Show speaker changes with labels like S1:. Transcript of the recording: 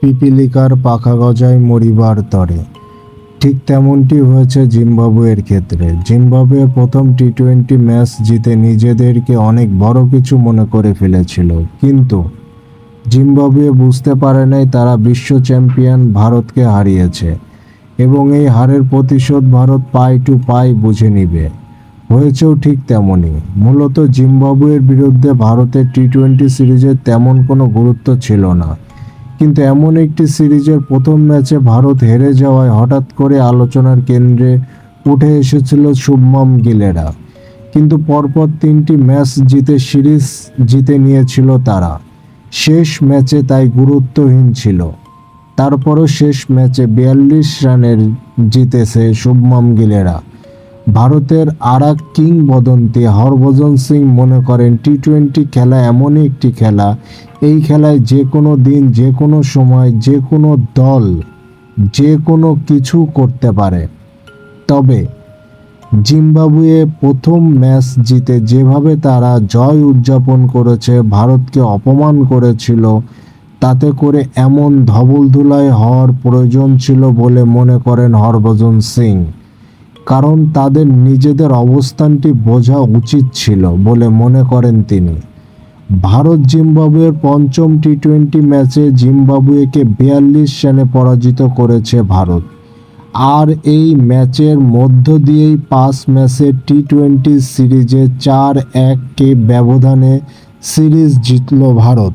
S1: পিপিলিকার পাখা গজায় মরিবার তরে। ঠিক তেমনটি হয়েছে জিম্বাবুয়ের ক্ষেত্রে। জিম্বাবুয়ে প্রথম টি টোয়েন্টি ম্যাচ জিতে নিজেদেরকে অনেক বড় কিছু মনে করে ফেলেছিল। কিন্তু জিম্বাবুয়ে বুঝতে পারে নাই তারা বিশ্ব চ্যাম্পিয়ন ভারতকে হারিয়েছে এবং এই হারের প্রতিশোধ ভারত পাই টু পাই বুঝে নিবে। হয়েছেও ঠিক তেমনই। মূলত জিম্বাবুয়ের বিরুদ্ধে ভারতের টি টোয়েন্টি সিরিজের তেমন কোনো গুরুত্ব ছিল না। কিন্তু এমন একটি সিরিজের প্রথম ম্যাচে ভারত হেরে যাওয়ায় হঠাৎ করে আলোচনার কেন্দ্রে উঠে এসেছিল শুভমন গিলেরা। কিন্তু পরপর তিনটি ম্যাচ জিতে সিরিজ জিতে নিয়েছিল তারা। শেষ ম্যাচে তাই গুরুত্বহীন ছিল। তারপরও শেষ ম্যাচে বিয়াল্লিশ রানের জিতেছে শুভমন গিলেরা। ভারতের আর এক কিংবদন্তি হরভজন সিং মনে করেন টি টোয়েন্টি খেলা এমনই একটি খেলা। এই খেলায় যে কোনো দিন, যে কোনো সময়, যে কোনো দল, যে কোনো কিছু করতে পারে। তবে জিম্বাবুয়ে প্রথম ম্যাচ জিতে যেভাবে তারা জয় উদযাপন করেছে, ভারতকে অপমান করেছিল, তাতে করে এমন ধবলধুলায় হওয়ার প্রয়োজন ছিল বলে মনে করেন হরভজন সিং। কারণ তাদের নিজেদের অবস্থানটি বোঝা উচিত ছিল বলে মনে করেন তিনি। ভারত জিম্বাবুয়ের পঞ্চম টি টোয়েন্টি ম্যাচে জিম্বাবুয়েকে বিয়াল্লিশ রানে পরাজিত করেছে ভারত। আর এই ম্যাচের মধ্য দিয়েই পাঁচ ম্যাচে টি টোয়েন্টি সিরিজে চার এককে ব্যবধানে সিরিজ জিতল ভারত।